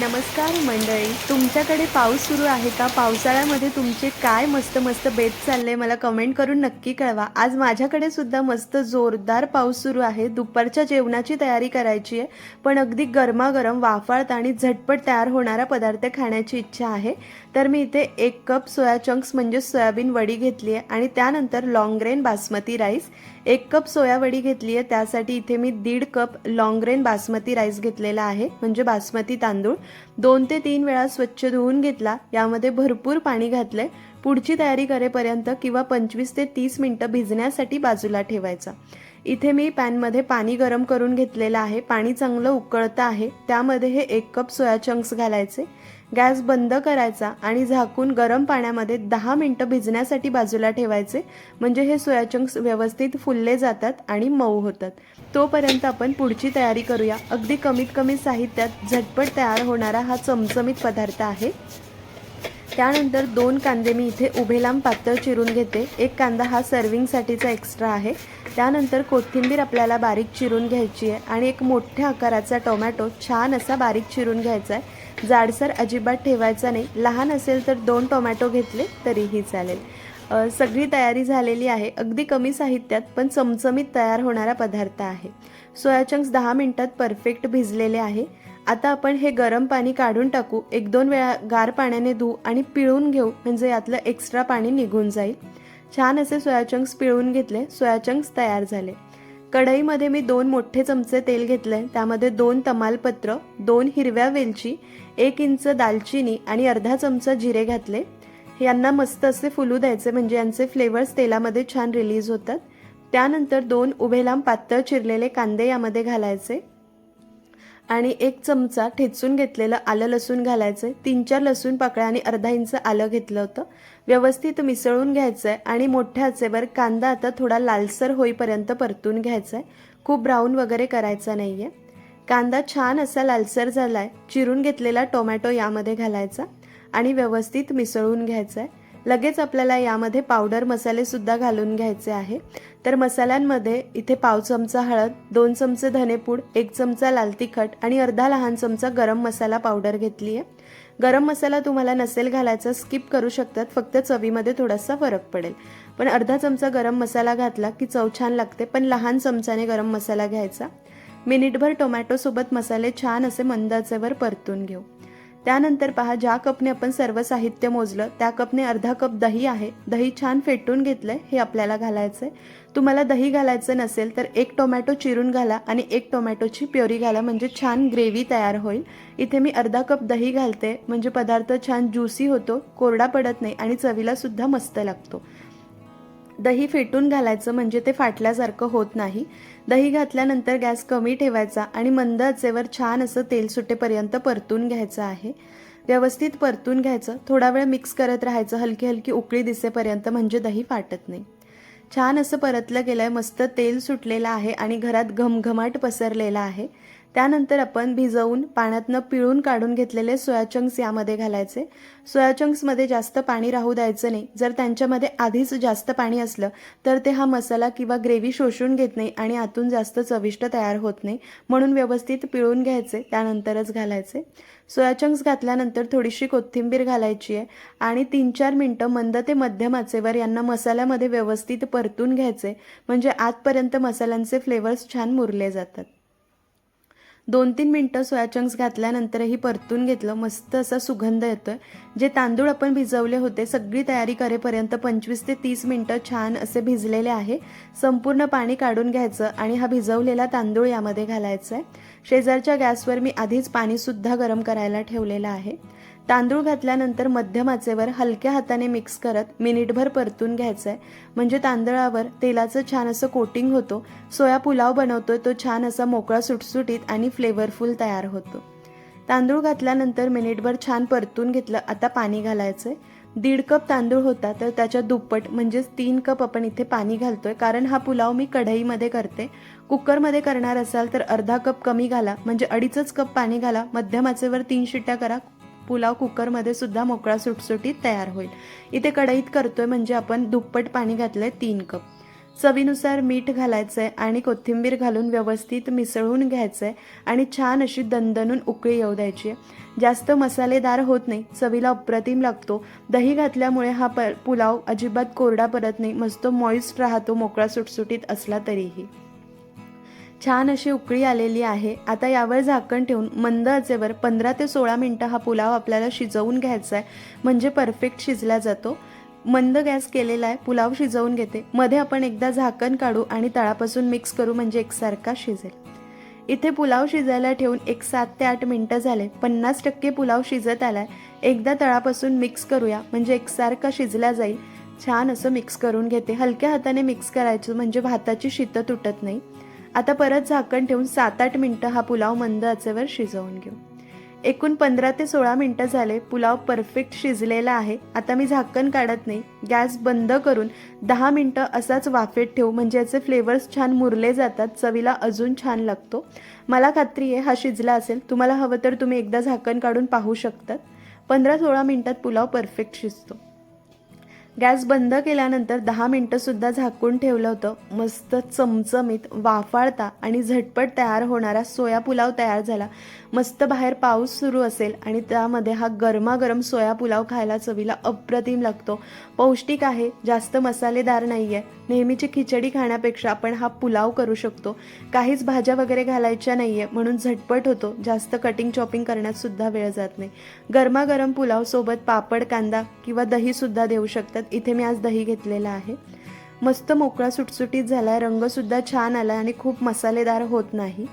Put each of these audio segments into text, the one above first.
नमस्कार मंडळी. तुमच्याकडे पाऊस सुरू आहे का? पावसाळ्यामध्ये तुमचे काय मस्त मस्त बेत चालले मला कमेंट करून नक्की कळवा. आज माझ्याकडे सुद्धा मस्त जोरदार पाऊस सुरू आहे. दुपारच्या जेवणाची तयारी करायची आहे. पण अगदी गरमागरम वाफाळत आणि झटपट तयार होणारा पदार्थ खाण्याची इच्छा आहे. तर मी इथे एक कप सोया चंक्स म्हणजे सोयाबीन वडी घेतली आहे. आणि त्यानंतर लॉंग ग्रेन बासमती राईस एक कप सोयावडी घेतली आहे. त्यासाठी इथे मी दीड cup long grain basmati rice घेतलेला आहे. म्हणजे बासमती तांदूळ. दोन ते तीन वेळा स्वच्छ धुवून घेतला. यामध्ये भरपूर पाणी घातले पुढची तयारी करेपर्यंत किंवा पंचवीस ते तीस मिनटं भिजण्यासाठी बाजूला ठेवायचा. इथे मी पॅनमध्ये पाणी गरम करून घेतलेलं आहे. पाणी चांगलं उकळतं आहे. त्यामध्ये हे एक कप सोया चंक्स घालायचे. गॅस बंद करायचा आणि झाकून गरम पाण्यामध्ये दहा मिनटं भिजण्यासाठी बाजूला ठेवायचे. म्हणजे हे सोया चंक्स व्यवस्थित फुलले जातात आणि मऊ होतात. तोपर्यंत आपण पुढची तयारी करूया. अगदी कमीत कमी साहित्यात झटपट तयार होणारा हा चमचमीत पदार्थ आहे. त्यानंतर दोन कांदे मी इथे उभे लांब पातळ चिरून घेते. एक कांदा हा सर्विंगसाठीचा एक्स्ट्रा आहे. त्यानंतर कोथिंबीर आपल्याला बारीक चिरून घ्यायची आहे आणि एक मोठ्या आकाराचा टोमॅटो छान असा बारीक चिरून घ्यायचा आहे. जाडसर अजिबात ठेवायचा नाही. लहान असेल तर दोन टोमॅटो घेतले तरीही चालेल. सगळी तयारी झालेली आहे. अगदी कमी साहित्यात पण चमचमीत तयार होणारा पदार्थ आहे. सोया चंक्स दहा मिनटात परफेक्ट भिजलेले आहे. आता आपण हे गरम पाणी काढून टाकू. एक दोन वेळा गार पाण्याने धुवू आणि पिळून घेऊ. म्हणजे यातलं एक्स्ट्रा पाणी निघून जाईल. छान असे सोया चंक्स पिळून घेतले. सोया चंक्स तयार झाले. कढईमध्ये मी दोन मोठे चमचे तेल घेतले त्यामध्ये दोन तमालपत्र दोन हिरव्या वेलची एक इंच दालचिनी आणि अर्धा चमचा जिरे घातले. यांना मस्त असे फुलू द्यायचे. म्हणजे यांचे फ्लेवर्स तेलामध्ये छान रिलीज होतात. त्यानंतर दोन उभे लांब पातळ चिरलेले कांदे यामध्ये घालायचे. आणि एक चमचा ठेचून घेतलेलं आलं लसूण घालायचं तीन चार लसूण पाकळ्या आणि अर्धा इंच आलं घेतलं होतं. व्यवस्थित मिसळून घ्यायचं आहे आणि मोठ्या आचेवर कांदा आता थोडा लालसर होईपर्यंत परतून घ्यायचा आहे खूप ब्राऊन वगैरे करायचा नाही आहे कांदा छान असा लालसर झाला आहे चिरून घेतलेला टोमॅटो यामध्ये घालायचा आणि व्यवस्थित मिसळून घ्यायचा आहे लगेच आपल्याला यामध्ये पावडर मसाले सुद्धा घालून घ्यायचे आहे. तर मसाल्यांमध्ये इथे पाव चमचा हळद दोन चमचे धनेपूड एक चमचा लाल तिखट आणि अर्धा लहान चमचा गरम मसाला पावडर घेतली आहे. गरम मसाला तुम्हाला नसेल घालायचा स्किप करू शकतात फक्त चवीमध्ये थोडासा फरक पडेल. पण अर्धा चमचा गरम मसाला घातला की चव छान लागते पण लहान चमचाने गरम मसाला घ्यायचा. मिनिटभर टोमॅटोसोबत मसाले छान असे मंदाचेवर परतून घेऊ. त्यानंतर पहा ज्या कपने आपण सर्व साहित्य मोजलं त्या कपने अर्धा कप दही आहे. दही छान फेटून घेतलंय हे आपल्याला घालायचं आहे तुम्हाला दही घालायचं नसेल तर एक टोमॅटो चिरून घाला आणि एक टोमॅटोची प्युरी घाला म्हणजे छान ग्रेव्ही तयार होईल. इथे मी अर्धा कप दही घालते म्हणजे पदार्थ छान ज्युसी होतो कोरडा पडत नाही आणि चवीला सुद्धा मस्त लागतो. दही फेटून घालायचं म्हणजे ते फाटल्यासारखं होत नाही. दही घातल्यानंतर गॅस कमी ठेवायचा आणि मंद आचेवर छान असं तेल सुटेपर्यंत परतून घ्यायचं आहे. व्यवस्थित परतून घ्यायचं. थोडा वेळ मिक्स करत राहायचं. हलकी हलकी उकळी दिसेपर्यंत म्हणजे दही फाटत नाही. छान असं परतलं गेलं आहे मस्त तेल सुटलेलं आहे आणि घरात घमघमाट पसरलेला आहे. त्यानंतर आपण भिजवून पाण्यातनं पिळून काढून घेतलेले सोया चंक्स यामध्ये घालायचे. सोया चंक्समध्ये जास्त पाणी राहू द्यायचं नाही. जर त्यांच्यामध्ये आधीच जास्त पाणी असलं तर ते हा मसाला किंवा ग्रेव्ही शोषून घेत नाही आणि आतून जास्त चविष्ट तयार होत नाही. म्हणून व्यवस्थित पिळून घ्यायचे त्यानंतरच घालायचे. सोया चंक्स घातल्यानंतर थोडीशी कोथिंबीर घालायची आहे आणि तीन चार मिनटं मंद ते मध्यम आचेवर यांना मसाल्यामध्ये व्यवस्थित परतून घ्यायचे. म्हणजे आतपर्यंत मसाल्यांचे फ्लेवर्स छान मुरले जातात. दोन तीन मिनटं सोया चंक्स घातल्यानंतरही परतून घेतलं. मस्त असा सुगंध येतोय. जे तांदूळ आपण भिजवले होते सगळी तयारी करेपर्यंत पंचवीस ते तीस मिनटं छान असे भिजलेले आहे. संपूर्ण पाणी काढून घ्यायचं आणि हा भिजवलेला तांदूळ यामध्ये घालायचा आहे शेजारच्या गॅसवर मी आधीच पाणीसुद्धा गरम करायला ठेवलेलं आहे. तांदूळ घातल्यानंतर मध्यम आचेवर हलक्या हाताने मिक्स करत मिनिटभर परतून घ्यायचं आहे म्हणजे तांदळावर तेलाचं छान असं कोटिंग होतो. सोया पुलाव बनवतोय तो छान असा मोकळा सुटसुटीत आणि फ्लेवरफुल तयार होतो. तांदूळ घातल्यानंतर मिनिटभर छान परतून घेतलं आता पाणी घालायचं आहे दीड कप तांदूळ होता तर त्याच्या दुप्पट म्हणजेच तीन कप आपण इथे पाणी घालतोय. कारण हा पुलाव मी कढईमध्ये करते. कुकरमध्ये करणार असाल तर अर्धा कप कमी घाला. म्हणजे अडीचच कप पाणी घाला. मध्यम आचेवर तीन शिट्ट्या करा. पुलाव कुकरमध्ये सुद्धा मोकळा सुटसुटीत तयार होईल. इथे कढईत करतोय म्हणजे आपण दुप्पट पाणी घातलंय तीन कप. चवीनुसार मीठ घालायचं आहे आणि कोथिंबीर घालून व्यवस्थित मिसळून घ्यायचं आहे आणि छान अशी दणदणून उकळी येऊ द्यायची आहे. जास्त मसालेदार होत नाही चवीला अप्रतिम लागतो. दही घातल्यामुळे हा प पुलाव अजिबात कोरडा पडत नाही मस्त मॉइस्ट राहतो मोकळा सुटसुटीत असला तरीही. छान अशी उकळी आलेली आहे. आता यावर झाकण ठेवून मंद आचेवर पंधरा ते सोळा मिनटं हा पुलाव आपल्याला शिजवून घ्यायचा आहे म्हणजे परफेक्ट शिजला जातो. मंद गॅस केलेला आहे. पुलाव शिजवून घेते. मध्ये आपण एकदा झाकण काढू आणि तळापासून मिक्स करू म्हणजे एकसारखा शिजेल. इथे पुलाव शिजायला ठेवून एक सात ते आठ मिनटं झाले. पन्नास टक्के पुलाव शिजत आलाय. एकदा तळापासून मिक्स करूया. म्हणजे एकसारखा शिजला जाईल. छान असं मिक्स करून घेते. हलक्या हाताने मिक्स करायचं. म्हणजे भाताची शीतं तुटत नाही. आता परत झाकण ठेवून सात आठ मिनटं हा पुलाव मंद आचेवर शिजवून घेऊ. एकूण पंधरा ते सोळा मिनटं झाले पुलाव परफेक्ट शिजलेला आहे. आता मी झाकण काढत नाही. गॅस बंद करून दहा मिनटं असाच वाफेत ठेवू. म्हणजे याचे फ्लेवर्स छान मुरले जातात. चवीला अजून छान लागतो. मला खात्री आहे हा शिजला असेल. तुम्हाला हवं तर तुम्ही एकदा झाकण काढून पाहू शकतात. पंधरा सोळा मिनटात पुलाव परफेक्ट शिजतो. गॅस बंद केल्यानंतर दहा मिनटंसुद्धा झाकून ठेवलं होतं. मस्त चमचमीत वाफाळता आणि झटपट तयार होणारा सोया पुलाव तयार झाला. मस्त बाहेर पाऊस सुरू असेल आणि त्यामध्ये हा गरमागरम सोया पुलाव खायला चवीला अप्रतिम लागतो. पौष्टिक आहे जास्त मसालेदार नाही आहे नेहमीची खिचडी खाण्यापेक्षा आपण हा पुलाव करू शकतो. काहीच भाज्या वगैरे घालायच्या नाही आहे म्हणून झटपट होतो. जास्त कटिंग चॉपिंग करण्यात सुद्धा वेळ जात नाही. गरमागरम पुलाव सोबत पापड कांदा किंवा दहीसुद्धा देऊ शकतात. इथे मी आज दही घेतलेलं आहे. मस्त मोकळा सुटसुटीत झाला आहे रंगसुद्धा छान आला आणि खूप मसालेदार होत नाही.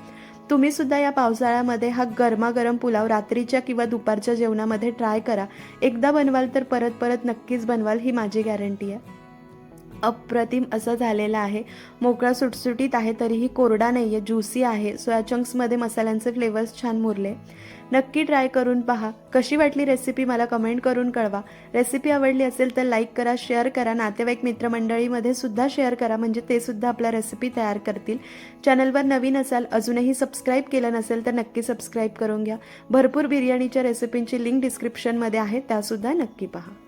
तुम्हीसुद्धा या पावसाळ्यामध्ये हा गरमागरम पुलाव रात्रीच्या किंवा दुपारच्या जेवणामध्ये ट्राय करा. एकदा बनवाल तर परत परत नक्कीच बनवाल ही माझी गॅरंटी आहे. अप्रतिम असं झालेलं आहे. मोकळा सुटसुटीत आहे तरीही कोरडा नाही आहे ज्युसी आहे. सोया चंक्समध्ये मसाल्यांचे फ्लेवर्स छान मुरले. नक्की ट्राय करून पहा. कशी वाटली रेसिपी मला कमेंट करून कळवा. रेसिपी आवडली असेल तर लाईक करा शेअर करा. नातेवाईक मित्रमंडळीमध्ये सुद्धा शेअर करा. म्हणजे ते सुद्धा आपला रेसिपी तयार करतील. चॅनलवर नवीन असाल अजूनही सबस्क्राईब केलं नसेल तर नक्की सबस्क्राईब करून घ्या. भरपूर बिर्याणीच्या रेसिपींची लिंक डिस्क्रिप्शनमध्ये आहे. त्यासुद्धा नक्की पहा.